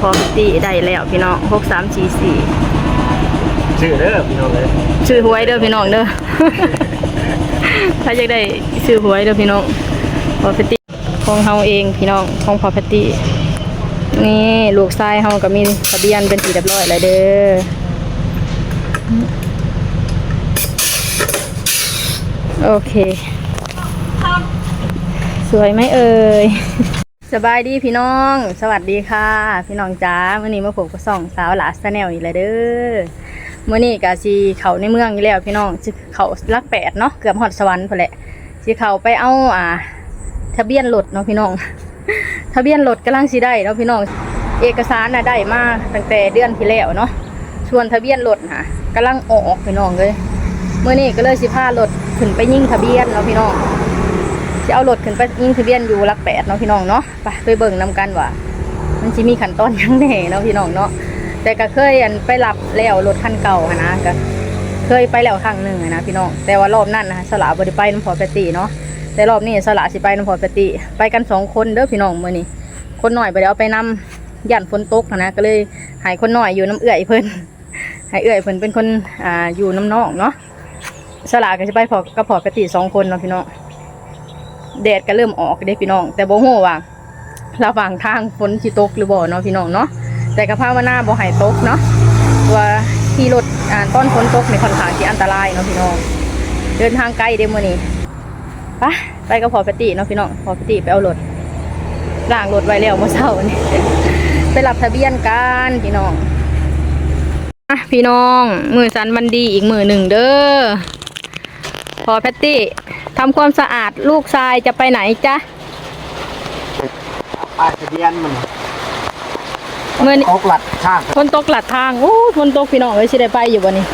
พอพิตีได้แล้วพี่น้องหกสามสี่สี่ชื่อเด้อพี่น้องเลยชื่อหวยเด้อพี่น้องเด้อ ถ้าอยากได้ชื่อหวยเด้อพี่น้องพอพิตีของเฮาเองพี่น้องของพอพิตีนี่ลูกชายเฮาก็มีทะเบียนเป็นสีเรียบร้อยแล้วเด้อโอเค สวยไหมเอ่ย สบายดีพี่น้อง สวัสดีค่ะ พี่น้องจ้ามื่อนี้มาพบกับสองสาวหลาสแนลอีกแล้วเด้อมื่อนี้กะสีเขาในเมืองอยู่แล้วพี่น้องสิเขาลักแปดเนาะเกือบหอดสวรรค์พอแหละสิเขาไปเอาอ่า ทะเบียนรถเนาะพี่น้อง ทะเบียนรถกำลังสิได้เนาะพี่น้อง เอกสารน่ะได้มาตั้งแต่เดือนที่แล้วเนาะส่วนทะเบียนรถน่ะกำลังออกพี่น้องเลยเมื่อนี้ก็เลยสิพารถขึ้นไปยิ่งทะเบียนเนาะพี่น้อง จะเอารถขึ้นไปยิงทะเบียนอยู่หลักแปดเนาะพี่น้องเนาะไปไปเบิ่งนำกันว่ามันจะมีขั้นตอนยังแหน่เนาะพี่น้องเนาะแต่ก็เคยอันไปรับแล้วรถคันเก่าหนะก็เคยไปแล้วครั้งหนึ่งนะพี่น้องแต่ว่ารอบนั้นนะสละบริไปน้ำพอปติเนาะแต่รอบนี้สละสิไปน้ำพอปติ ไปกันสองคนเด้อพี่น้องมื่อนี้คนหน่อยไปเดี๋ยวเอาไปนำย่านฝนตกนะก็เลยหายคนหน่อยอยู่น้ำเอื่อยเพิ่นให้เอื่อยเพิ่นเป็นคนอ่าอยู่น้ำนองเนาะสละก็จะไปพอกับพอปติสองคนเนาะพี่น้อง แดดก็เริ่มออกเด้พี่น้อง แต่บ่ฮู้ว่าระหว่างทางฝนสิตกหรือบ่เนาะพี่น้องเนาะแต่ก็ภาวนาบ่ให้ตกเนาะว่าขี่รถอ่าตอนฝนตกในค่อนข้างที่อันตรายเนาะพี่น้อง เดินทางไกลเด้มื้อนี้ไปไปกับพอปติเนาะพี่น้องพอปติไปเอารถล้างรถไว้แล้วเมื่อเช้านี้ไปรับทะเบียนกันพี่น้องอะพี่น้อง มือสันวันดีอีกมือหนึ่งเด้อพอแพตตี้ ทำความสะอาดลูกชายจะไปไหนจ๊ะป้ายทะเบียนมันเมื่อนี้ตกหลัดข้างฝนตกหลัดทางโอ้ฝนตกพี่น้องเอ้ยสิได้ไปอยู่บ่นี่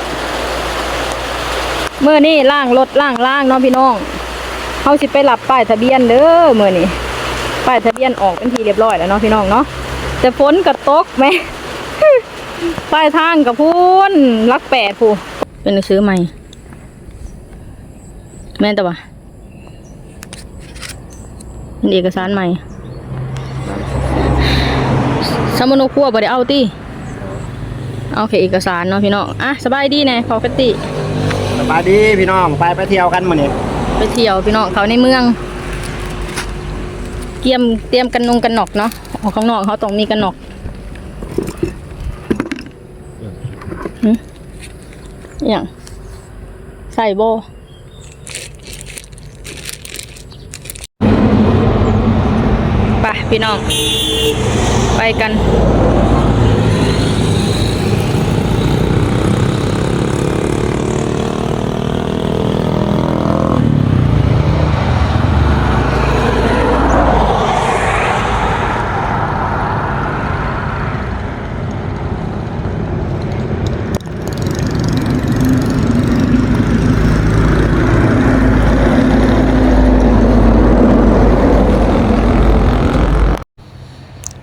เมื่อนี้ล่างรถล่างล่างเนาะพี่น้องเขาสิไปหลับป้ายทะเบียนเด้อเมื่อนี้ป้ายทะเบียนออกเป็นทีเรียบร้อยแล้วเนาะพี่น้องเนาะแต่ฝนก็ตกไหมป้ายทางกับพูนลักแปดผู้เป็นหนังสือใหม่ แม่นแต่ว่าเป็นเอกสารใหม่สมุนครัวบ่ได้เอาติเอาแค่เอกสารเนาะพี่น้องอะสบายดีแน่ปกติสบายดีพี่น้องไปไปเที่ยวกันมื้อนี้ไปเที่ยวพี่น้องเขาในเมือง เตรียมเตรียมกันนงกันหนอกเนาะออกข้างนอกเขาต้องมีกันหนอกหึอหย่างใส่โบไป พี่น้อง ไปกัน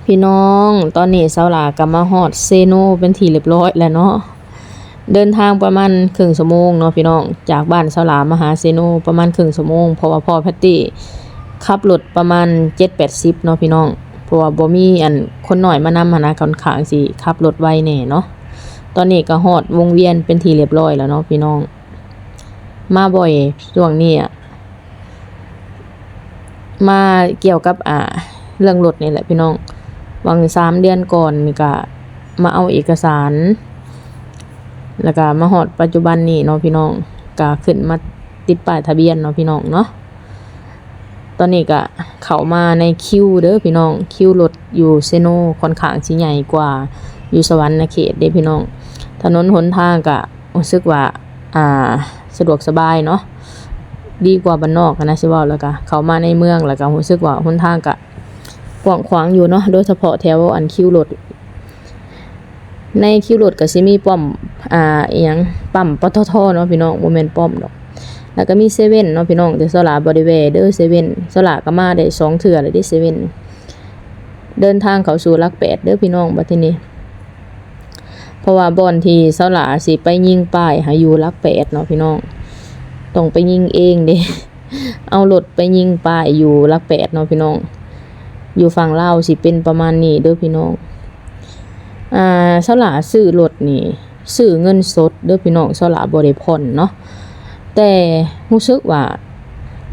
พี่น้องตอนนี้เสาหลากับมาฮอดเซโนเป็นที่เรียบร้อยแล้วเนาะเดินทางประมาณครึ่งชั่วโมงเนาะพี่น้องจากบ้านเสาหลามาหาเซโนประมาณครึ่งชั่วโมงเพราะว่าพ่อแพตตี้ขับรถประมาณ7-80เนาะพี่น้องเพราะว่าบ่มีอันคนหน่อยมานำหนนะค่อนข้างสิขับรถไวแน่เนาะตอนนี้ก็ฮอดวงเวียนเป็นที่เรียบร้อยแล้วเนาะพี่น้อง มาบ่อยช่วงนี้อะมาเกี่ยวกับอ่าเรื่องรถนี่แหละพี่น้อง วังสามเดือนก่อนนี่ก็มาเอาเอกสาร แล้วก็มาหอดปัจจุบันนี้เนาะพี่น้องก็ขึ้นมาติดป้ายทะเบียนเนาะพี่น้องเนาะตอนนี้ก็เข้ามาในคิวเด้อพี่น้องคิวรถอยู่เซโนค่อนข้างสิใหญ่กว่าอยู่สวรรค์เขตเด้พี่น้อง ถนนหนทางก็รู้สึกว่าอ่าสะดวกสบายเนาะดีกว่าบ้านนอกนะสิเว่าแล้วก็เข้ามาในเมืองแล้วก็รู้สึกว่าหนทางก็ กว้างขวางอยู่เนาะโดยเฉพาะแถวอันคิวรถในคิวรถก็สิมีป้อมอ่าอีหยังปั๊มปตทเนาะพี่น้องบ่แม่นป้อมดอกแล้วก็มีเซเว่นเนาะพี่น้องแต่สลาบ่ได้แวเด้อเซเว่นสลาก็มาได้สองเทื่อแล้วเด้เซเว่นเดินทางเขาสู่ลักแปดเด้อพี่น้องบัดทีนี้เพราะว่าบอนที่สลาสิไปยิงป้ายหาอยู่ลักแปดเนาะพี่น้องต้องไปยิงเองเด้เอารถไปยิงป้ายอยู่ลักแปดเนาะพี่น้อง อยู่ฝั่งลาวสิเป็นประมาณนี้เด้อพี่น้องอ่าสาลาซื้อรถนี่ซื้อเงินสดเด้อพี่น้องสาลาบ่ได้ผ่อนเนาะแต่รู้สึกว่า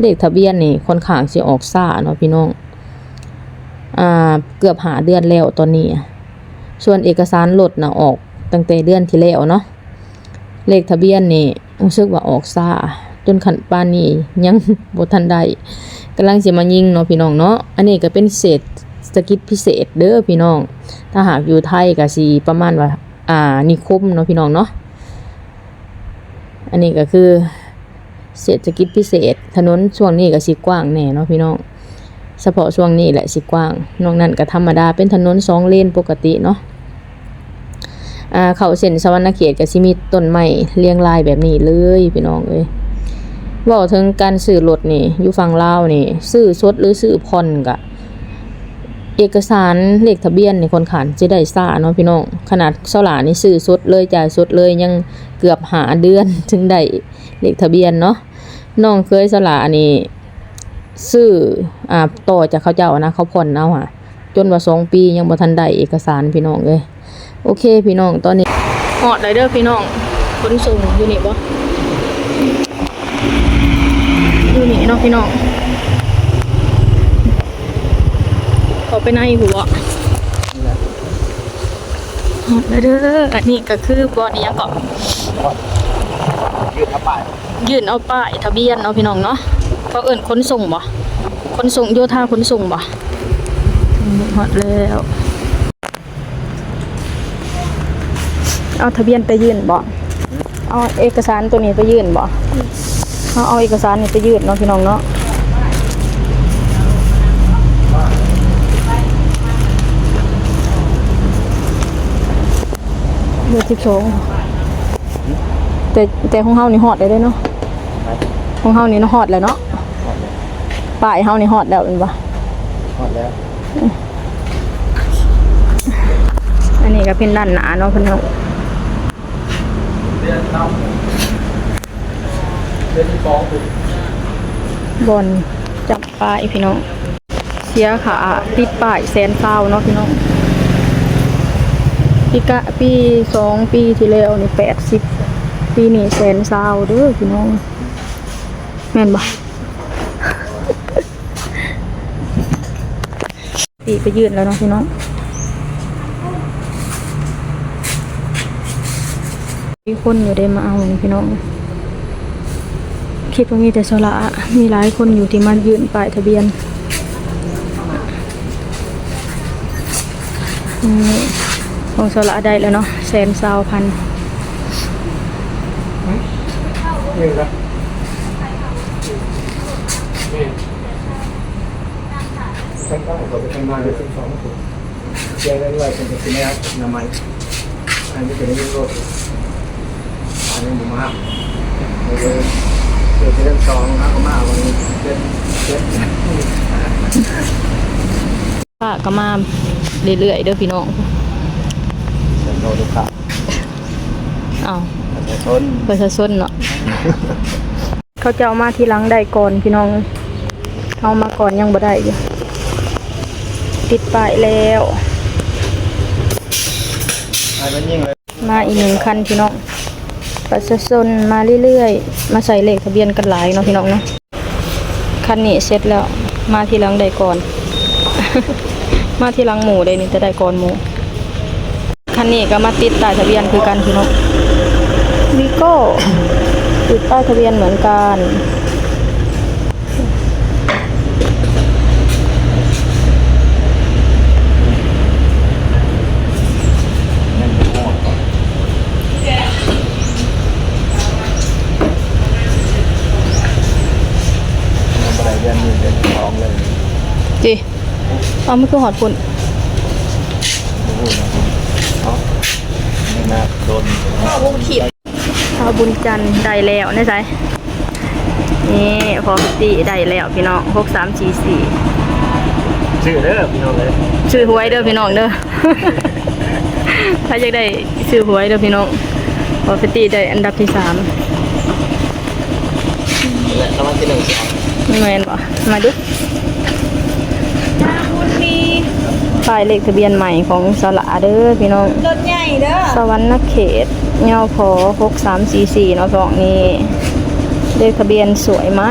เลขทะเบียนนี่ค่อนข้างสิออกช้าเนาะพี่น้องอ่าเกือบหาเดือนแล้วตอนนี้ ส่วนเอกสารรถนะออกตั้งแต่เดือนที่แล้วเนาะเลขทะเบียนนี่รู้สึกว่าออกช้าจนขันปานนี้ยังบ่ทันได้ กำลังสิมายิงเนาะพี่น้องเนาะอันนี้ก็เป็นเศษฐกิจพิเศษเด้อพี่น้อง ถ้าหากอยู่ไทยก็สิประมาณว่า อ่านิคมเนาะพี่น้องเนาะอันนี้ก็คือเศรษฐกิจพิเศษ ถนนช่วงนี้ก็สิกว้างแน่เนาะพี่น้องเฉพาะช่วงนี้แหละสิกว้างนอกนั้นก็ธรรมดาเป็นถนนสองเลนปกติเนาะอ่าเขาเส้นสวรรณเขตก็สิมีต้นไม้เรียงรายแบบนี้เลยพี่น้องเอ้ย ว้าถึงการซื้อรถนี่อยู่ฝั่งลาวนี่ซื้อสดหรือซื้อผ่อนก็เอกสารเลขทะเบียนนี่คนขานจะได้ซ่าเนาะพี่น้องขนาดเสลานี่ซื้อสดเลยจ่ายสดเลยยังเกือบหาเดือนถึงได้เลขทะเบียนเนาะน้องเคยสลานี่ซื้ออ่าต่อจากเขาเจ้านะเขาผ่อนเอาอะ จนว่าสองปียังบ่ทันได้เอกสารพี่น้องเลยโอเคพี่น้องตอนนี้ฮอดเลยเด้อพี่น้องขนส่งอยู่นี่บ่อยู่นี่ เนาะพี่น้องเขาไปในหัวหมดแล้วเด้ออันนี้ก็คือบอดอิหยังก็ยืดเข้าไปยื่นเอาป้ายทะเบียนเอาพี่น้องเนาะเขาเอิ่นขนส่งบ่ขนส่งโยธาขนส่งบ่หมดแล้วเอาทะเบียนไปยื่นบ่เอาเอกสารตัวนี้ไปยื่นบ่ เอาเอาเอกสารนี่ไปยื่นเนาะพี่น้องเนาะเดือนสิบสองแต่แต่ของเฮานี่ฮอดเลยเด้อเนาะของเฮานี่เนาะฮอดแล้วเนาะป้ายเฮานี่ฮอดแล้วเป็นปะหมดแล้ว อันนี้ก็เป็นด้านหนาเนาะเพิ่นเนาะเดือน เดือนที่สองบนจับป้ายพี่น้อง เสียขาติดป้ายแสนเศร้าเนาะพี่น้องปีกะปีสองปีที่แล้วนี่แปดสิบปีนี้แสนเศร้าเด้อพี่น้อง แม่นบ่ปีไปยืนแล้วเนาะพี่น้องมีคนอยู่ได้มาเอาพี่น้อง คิดว่ามีแต่สละมีหลายคนอยู่ที่มายืนป้ายทะเบียนของสละได้แล้วเนาะแสนสาวพันยืดแล้วทั้งก็เราไปทำงานเดือนที่สองถูกแจ้งได้ด้วยเป็นเป็นแนวนามัยอันนี้เป็นเรื่องรถอันนี้หมูมากเดือน เดือนที่เดือนสองนะก็มาวันนี้เดือนเดือนป้าก็มาเรื่อยๆเด้อพี่น้องเดือนโลดุกะอ้าวประชาชนประชาชนเนาะเขาจะเอามาทีหลังได้ก่อนพี่น้องเอามาก่อนยังบ่ได้อยู่ติดป้ายแล้วมาอีกหนึ่งคันพี่น้อง ประชาชนมาเรื่อยๆ มาใส่เลขทะเบียนกันหลายเนาะพี่น้องเนาะคันนี้เสร็จแล้วมาทีหลังได้ก่อน มาทีหลังหมูได้นี่จะได้ก่อนหมูคันนี้ก็มาติดป้ายทะเบียนคือกันพี่น้องวีโก้ติดป้ายทะเบียนเหมือนกันอะไรเดือนนี้เดือนสองเลย จิเอาไม่คือหอดปุ่นพูดนะเนาะนี่นะโดนเอาบุญขีดเอาบุญจันทร์ได้แล้วนะจ๊ะนี่พอพิตีได้แล้วพี่น้องหกสามสี่สี่ชื่อเด้อพี่น้องเลยซื้อหวยเด้อพี่น้องเด้อถ้าอยากได้ซื้อหวยเด้อพี่น้องพอพิตีได้อันดับที่สามและรางวัลที่หนึ่งสิเอาแมนบ่มาดูไปป้ายเลขทะเบียนใหม่ของสละเด้อพี่น้อง รถใหญ่เด้อ สวรรณเขตเงาพอ6344เนาะสองนี้เลขทะเบียนสวยไหม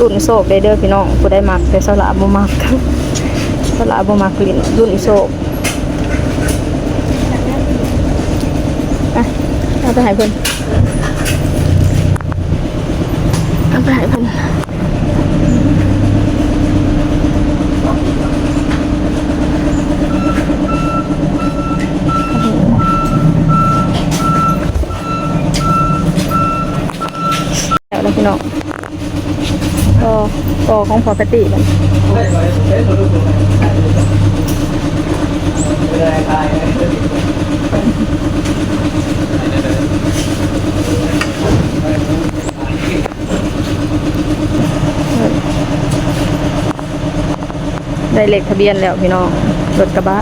รุ่นโศกได้เด้อพี่น้องผู้ได้มักแต่สละบ่มักสละบ่มักลิ้นรุ่นโศกอะเอาไปให้เพิ่นเอาไปให้เพิ่น แล้วแล้วพี่น้อก็ก็ของพอปฏิมันได้เลยได้ตัวดูตัวไหนไม่ได้ตายเลยได้เลขทะเบียนแล้วพี่น้องรถกระบะ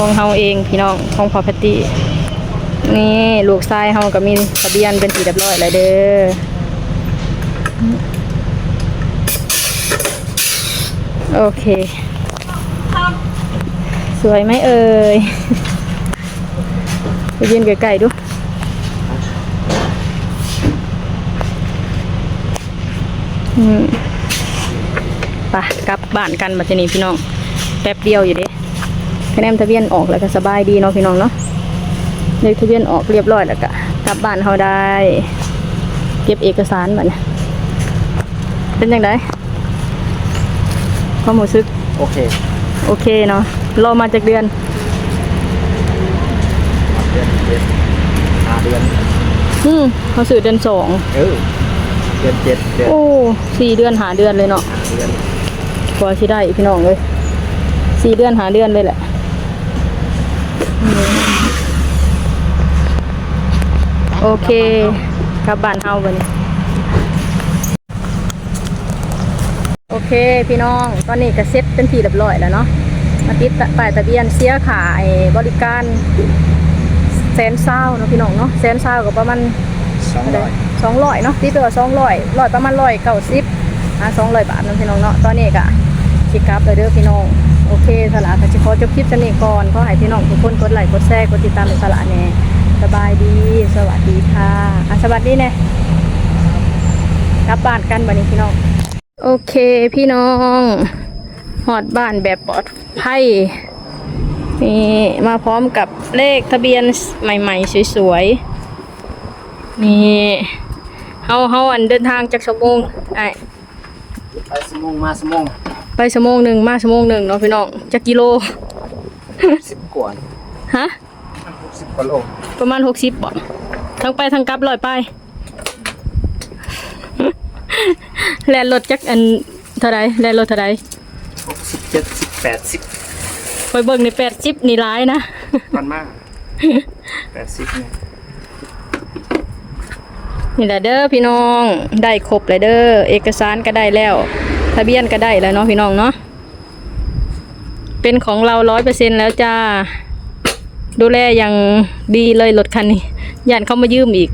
ของเฮาเองพี่น้องของพอพัตตี้นี่ลูกชายเฮาก็มีทะเบียนเป็นสีเรียบร้อยแล้วเด้อโอเค สวยไหมเอ่ยไปยืนไกลๆดูอืมไปกลับบ้านกันมาทีนี้พี่น้อง แป๊บเดียวอยู่ดิ คะแนนทะเบียนออกแล้วก็สบายดีเนาะพี่น้องเนาะเลขทะเบียนออกเรียบร้อยแล้วก็กลับบ้านเขาได้ เก็บเอกสารบัดนี้เป็นยังไงความรู้สึกโอเค โอเคเนาะรอมาจากเดือนเดือนเดือนห้าเดือนอืมเขาสื่อเดือนสองเออเดือนเจ็ดเดือนโอ้สี่เดือนหาเดือนเลยเนาะเดือนกว่าที่ได้พี่น้องเลยสี่เดือนหาเดือนเลยแหละอืม โอเคกลับบ้านเฮาบัดนี้ โอเคพี่น้องตอนนี้ก็เซ็ตเป็นที่เรียบร้อยแล้วเนาะมาติดป้ายทะเบียนเสียขายบริการแสนเศร้าเนาะพี่น้องเนาะแสนเศร้าก็ประมาณสองร้อยสองร้อยเนาะที่ตัวสองร้อยร้อยประมาณร้อยเก้าสิบอะสองร้อยบาทเนาะพี่น้องเนาะตอนนี้ก็ชิกลับเลยเด้อพี่น้อง โอเคสละก็จะขอจบคลิปกันนี้ก่อนขอให้พี่น้องทุกคนกดไลค์กดแชร์กดติดตามในสละแน่สบายดี สวัสดีค่ะอะสวัสดีแน่กลับบ้านกันบัดนี้พี่น้อง โอเคพี่น้องหอดบ้านแบบปลอดภัยนี่มาพร้อมกับเลขทะเบียนใหม่ ๆ สวยๆ นี่เฮาเฮาอันเดินทางจากชั่วโมงไอ้ไปสมงมาสมง ไปชั่วโมงหนึ่งมาชั่วโมงหนึ่งเนาะพี่น้องจากกิโลสิบกว่าฮะสิบกว่าโลประมาณหกสิบบ่ทั้งไปทั้งกลับลอยไปแล่นรถจักอันเท่าไรแล่นรถเท่าไรหกสิบเจ็ดสิบแปดสิบไปเบิ่งในแปดสิบนี่ร้ายนะมันมากแปดสิบเนี่ยนี่แหละเด้อพี่น้องได้ครบเลยเด้อเอกสารก็ได้แล้ว ทะเบียนก็ได้แล้วเนาะพี่น้องเนาะเป็นของเราร้อยเปอร์เซ็นแล้วจ้า ดูแลอย่างดีเลยรถคันนี้ย่านเขามายืมอีก